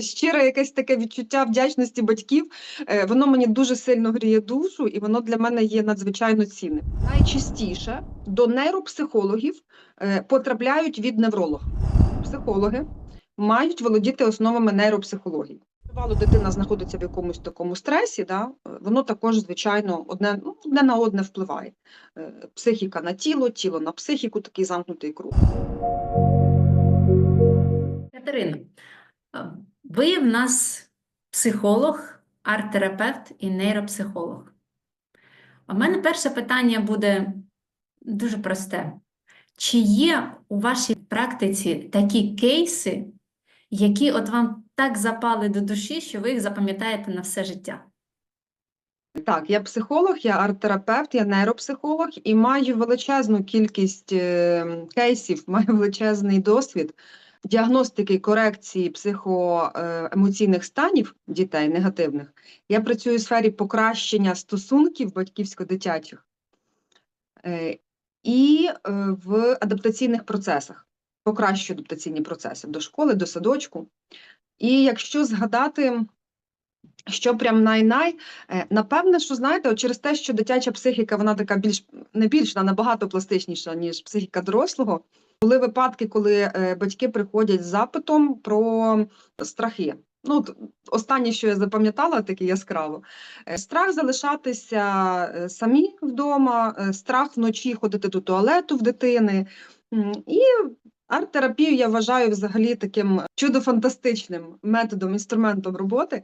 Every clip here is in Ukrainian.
щире якесь таке відчуття вдячності батьків, е, воно мені дуже сильно гріє душу, і воно для мене є надзвичайно цінним. Найчастіше до нейропсихологів е, потрапляють від невролога. Психологи мають володіти основами нейропсихології. Тривало дитина знаходиться в якомусь такому стресі, да, е, воно також, звичайно, одне, ну, одне на одне впливає. Психіка на тіло, тіло на психіку, такий замкнутий круг. Катерино, е, ви в нас психолог, арт-терапевт і нейропсихолог. У мене перше питання буде дуже просте. Чи є у вашій практиці такі кейси, які от вам так запали до душі, що ви їх запам'ятаєте на все життя? Так, я психолог, я арт-терапевт, я нейропсихолог і маю величезну кількість е, кейсів, маю величезний досвід діагностики і корекції психоемоційних станів дітей негативних. Я працюю у сфері покращення стосунків батьківсько-дитячих е, і е, в адаптаційних процесах, покращую адаптаційні процеси до школи, до садочку. І якщо згадати що прям най-най, е, напевне, що знаєте, от через те, що дитяча психіка, вона така більш не більш, вона набагато пластичніша, ніж психіка дорослого. Були випадки, коли е, батьки приходять з запитом про страхи. Ну, останнє, що я запам'ятала, таке яскраво, е, страх залишатися е, самі вдома, страх вночі ходити до туалету в дитини. І арт-терапію я вважаю взагалі таким чудо-фантастичним методом, інструментом роботи.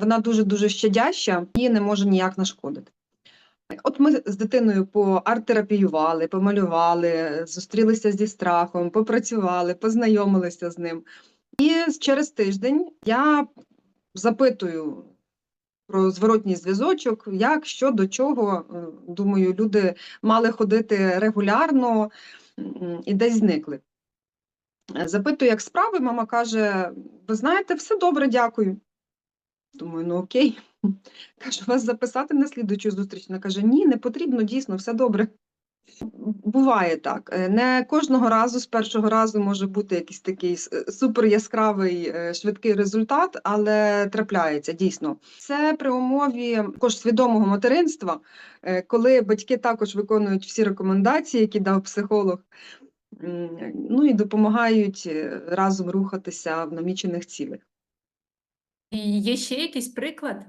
Вона дуже-дуже щадяща і не може ніяк нашкодити. От ми з дитиною поарт-терапіювали, помалювали, зустрілися зі страхом, попрацювали, познайомилися з ним. І через тиждень я запитую про зворотній зв'язочок, як, що, до чого. Е, Думаю, люди мали ходити регулярно і десь зникли. Е, Запитую, як справи, мама каже: ви знаєте, все добре, дякую. Думаю, ну окей. Кажу, вас записати на слідуючу зустріч. Вона каже: ні, не потрібно, дійсно, все добре. Буває так. Е, Не кожного разу, з першого разу може бути якийсь такий супер яскравий, е, швидкий результат, але трапляється дійсно. Це при умові також свідомого материнства, е, коли батьки також виконують всі рекомендації, які дав психолог. Ну і допомагають е, разом рухатися в намічених цілях. І є ще якийсь приклад?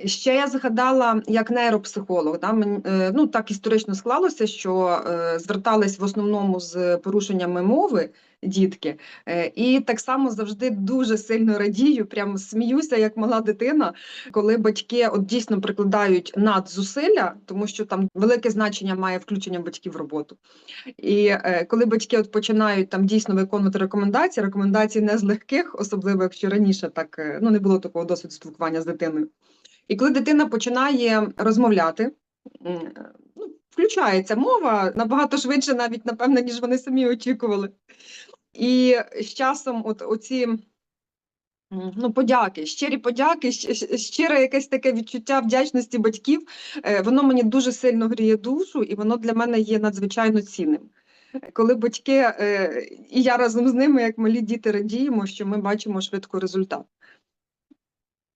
Ще я згадала як нейропсихолог. Да, е, ну, так історично склалося, що е, звертались в основному з порушеннями мови дітки, е, і так само завжди дуже сильно радію, прям сміюся, як мала дитина, коли батьки от дійсно прикладають надзусилля, тому що там велике значення має включення батьків в роботу. І коли батьки от починають там дійсно виконувати рекомендації, рекомендації не з легких, особливо якщо раніше так ну не було такого досвіду спілкування з дитиною. І коли дитина починає розмовляти, ну, включається мова набагато швидше, навіть напевно, ніж вони самі очікували. І з часом, от оці ну, подяки, щирі подяки, щире якесь таке відчуття вдячності батьків, е, воно мені дуже сильно гріє душу, і воно для мене є надзвичайно цінним. Коли батьки, е, і я разом з ними, як малі діти, радіємо, що ми бачимо швидко результат.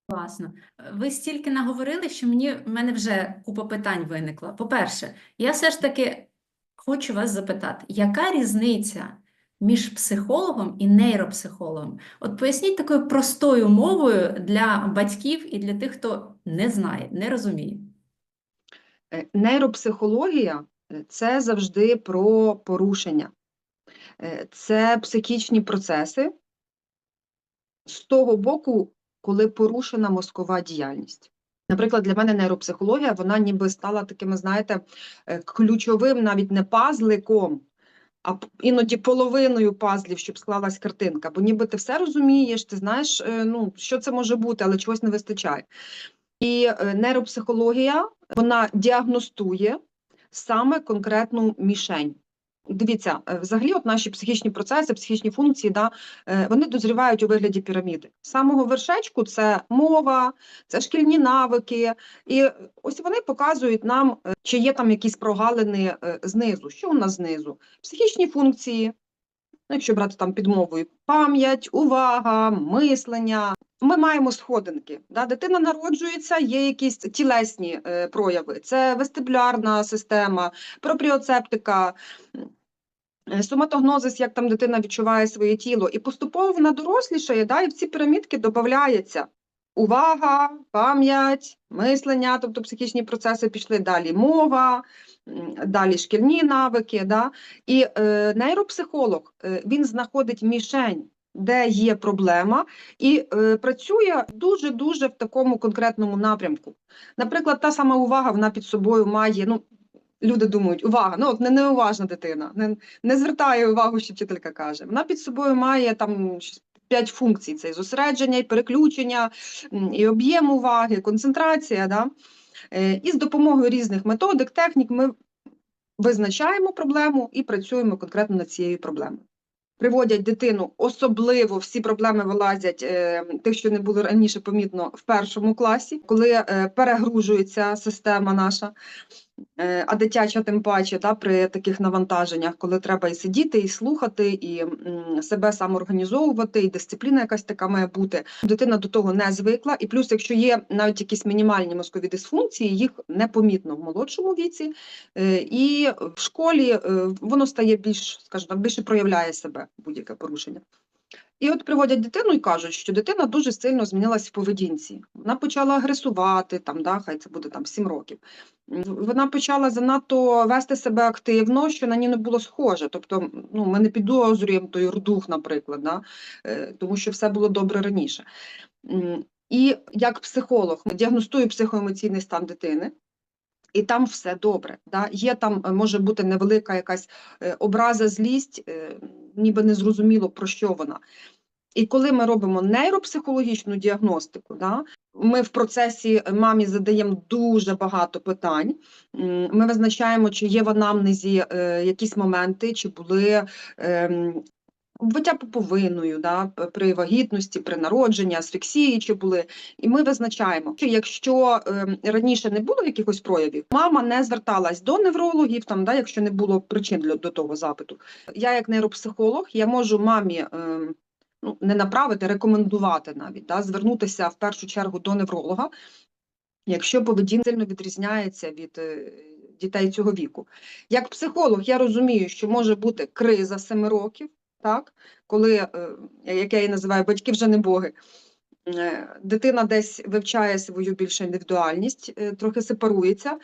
Класно. Ви стільки наговорили, що мені в мене вже купа питань виникла. По-перше, я все ж таки хочу вас запитати, яка різниця між психологом і нейропсихологом? От поясніть такою простою мовою для батьків і для тих, хто не знає, не розуміє. Е, Нейропсихологія е, це завжди про порушення, Е, це психічні процеси з того боку, коли порушена мозкова діяльність. Наприклад, для мене нейропсихологія вона ніби стала таким, знаєте, е, ключовим навіть не пазликом, а іноді половиною пазлів, щоб склалась картинка. Бо ніби ти все розумієш, ти знаєш, е, ну, що це може бути, але чогось не вистачає. І е, нейропсихологія вона діагностує саме конкретну мішень. Дивіться, е, взагалі, от наші психічні процеси, психічні функції, да, е, вони дозрівають у вигляді піраміди. З самого вершечку це мова, це шкільні навики, і ось вони показують нам, е, чи є там якісь прогалини знизу. Що у нас знизу? Психічні функції, ну, якщо брати там під мовою пам'ять, увага, мислення. Ми маємо сходинки. Да? Дитина народжується, є якісь тілесні прояви. Це вестибулярна система, пропріоцептика, соматогнозис, як там дитина відчуває своє тіло. І поступово вона дорослішає, да? і в ці пірамідки додається увага, пам'ять, мислення, тобто психічні процеси пішли далі, мова, далі шкільні навики. Да? І е, нейропсихолог е, він знаходить мішень, де є проблема, і е, працює дуже-дуже в такому конкретному напрямку. Наприклад, та сама увага вона під собою має. ну, Люди думають, увага, ну от не неуважна дитина, не, не звертає увагу, що вчителька каже. Вона під собою має там п'ять функцій: це і зосередження, і переключення, і об'єм уваги, концентрація. Да? Е, І з допомогою різних методик, технік ми визначаємо проблему і працюємо конкретно над цією проблемою. Приводять дитину, особливо всі проблеми вилазять е, тих, що не було раніше помітно в першому класі, коли е, перегружується система наша, а дитяча тим паче да, при таких навантаженнях, коли треба і сидіти, і слухати, і себе самоорганізовувати, і дисципліна якась така має бути. Дитина до того не звикла, і плюс, якщо є навіть якісь мінімальні мозкові дисфункції, їх непомітно в молодшому віці, Е, І в школі е, воно стає більш, скажімо більше проявляє себе будь-яке порушення. І от приводять дитину і кажуть, що дитина дуже сильно змінилась в поведінці. Вона почала агресувати, там, да, хай це буде там 7 років. Вона почала занадто вести себе активно, що на ній не було схоже. Тобто, ну, ми не підозрюємо той рдух, наприклад, да, е, тому що все було добре раніше. І як психолог діагностую психоемоційний стан дитини. І там все добре. Да? Є там е, може бути невелика якась е, образа, злість, ніби не зрозуміло про що вона. І коли ми робимо нейропсихологічну діагностику, да, ми в процесі е, мамі задаємо дуже багато питань. Ми визначаємо, чи є в анамнезі е, якісь моменти, чи були ем, Вбиття поповиною, да, при вагітності, при народженні, асфіксії чи були. І ми визначаємо, що якщо ем, раніше не було якихось проявів, мама не зверталась до неврологів, там, да, якщо не було причин для, до того запиту. Я, як нейропсихолог, я можу мамі ем, ну, не направити, рекомендувати навіть, да, звернутися в першу чергу до невролога, якщо поведінка сильно відрізняється від е, дітей цього віку. Як психолог, я розумію, що може бути криза семи років так, коли, е, як я її називаю, батьки вже не боги. Е, Дитина десь вивчає свою більшу індивідуальність, трохи сепарується.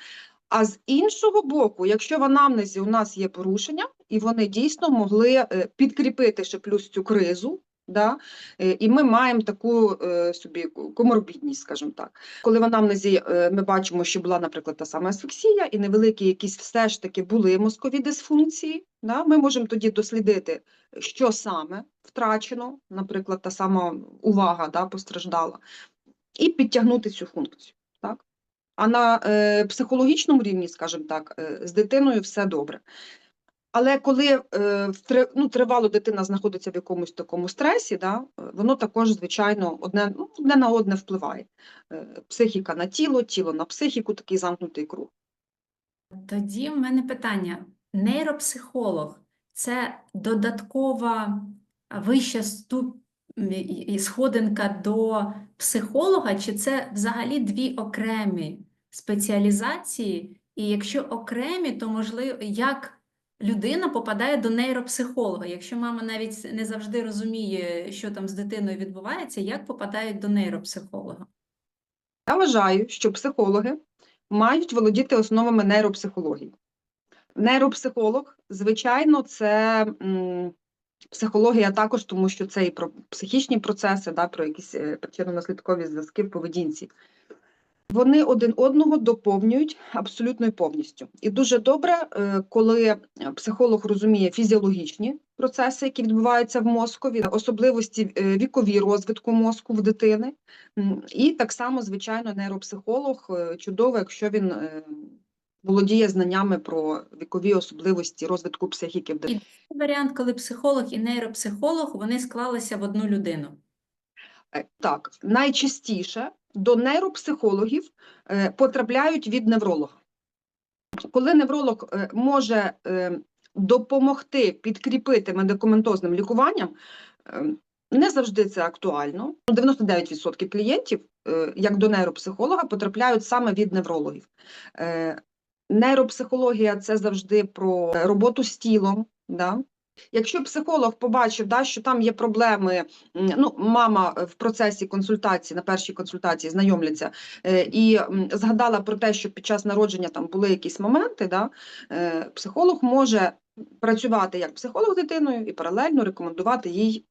А з іншого боку, якщо в анамнезі у нас є порушення, і вони дійсно могли підкріпити ще плюс цю кризу, да, е, і ми маємо таку е, собі коморбідність, скажімо так. Коли в анамнезі е, ми бачимо, що була, наприклад, та сама асфіксія, і невеликі якісь все ж таки були мозкові дисфункції, да, ми можемо тоді дослідити, що саме втрачено, наприклад, та сама увага да, постраждала, і підтягнути цю функцію. Так? А на психологічному рівні, скажімо так, з дитиною все добре. Але коли е, ну, тривало дитина знаходиться в якомусь такому стресі, да, воно також, звичайно, одне, ну, одне на одне впливає. Е, Психіка на тіло, тіло на психіку, такий замкнутий круг. Тоді в мене питання: нейропсихолог це додаткова вища ступ... і- і сходинка до психолога, чи це взагалі дві окремі спеціалізації? І якщо окремі, то можливо, як людина попадає до нейропсихолога? Якщо мама навіть не завжди розуміє, що там з дитиною відбувається, як попадають до нейропсихолога? Я вважаю, що психологи мають володіти основами нейропсихології. Нейропсихолог, звичайно, це психологія також, тому що це і про психічні процеси, да, про якісь е, причинно-наслідкові зв'язки в поведінці. Вони один одного доповнюють абсолютно і повністю. І дуже добре, е, коли психолог розуміє фізіологічні процеси, які відбуваються в мозкові, особливості е, вікові розвитку мозку в дитини. І так само, звичайно, нейропсихолог е, чудово, якщо він володіє знаннями про вікові особливості розвитку психіки в дитини. Варіант, коли психолог і нейропсихолог вони склалися в одну людину. Так, найчастіше до нейропсихологів е, потрапляють від невролога. Коли невролог е, може е, допомогти підкріпити медикаментозним лікуванням, не завжди це актуально. 99% клієнтів, як до нейропсихолога, потрапляють саме від неврологів. Нейропсихологія це завжди про роботу з тілом. Да? Якщо психолог побачив, да, що там є проблеми, ну, мама е, в процесі консультації, на першій консультації знайомляться, е, і згадала про те, що під час народження там були якісь моменти, да, е, психолог може працювати як психолог з дитиною і паралельно рекомендувати їй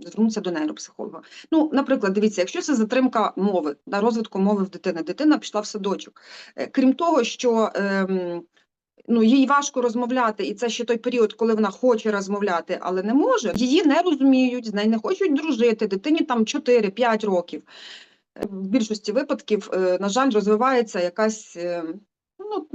звернутися до нейропсихолога. Ну, наприклад, дивіться, якщо це затримка мови, да, розвитку мови в дитини, дитина пішла в садочок. Крім того, що ем, ну, їй важко розмовляти, і це ще той період, коли вона хоче розмовляти, але не може. Її не розуміють, з нею не хочуть дружити. Дитині там 4-5 років. Е, В більшості випадків, е, на жаль, розвивається якась е, ну,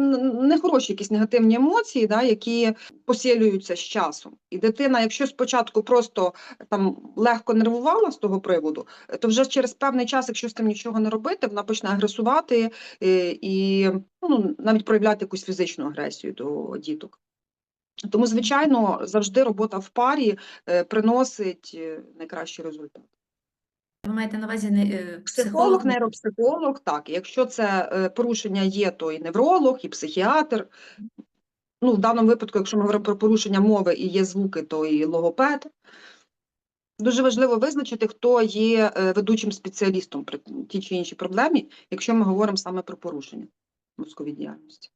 нехороші якісь негативні емоції, да, які посилюються з часом. І дитина, якщо спочатку просто там легко нервувала з того приводу, е, то вже через певний час, якщо з тим нічого не робити, вона почне агресувати е, і ну, навіть проявляти якусь фізичну агресію до діток. Тому, звичайно, завжди робота в парі е, приносить е, найкращий результат. Ви маєте на увазі не, е, Психолог, нейропсихолог, так. Якщо це е, порушення є, то і невролог, і психіатр. Ну, в даному випадку, якщо ми говоримо про порушення мови і є звуки, то і логопед. Дуже важливо визначити, хто є е, ведучим спеціалістом при тій чи іншій проблемі, якщо ми говоримо саме про порушення мозкової діяльності.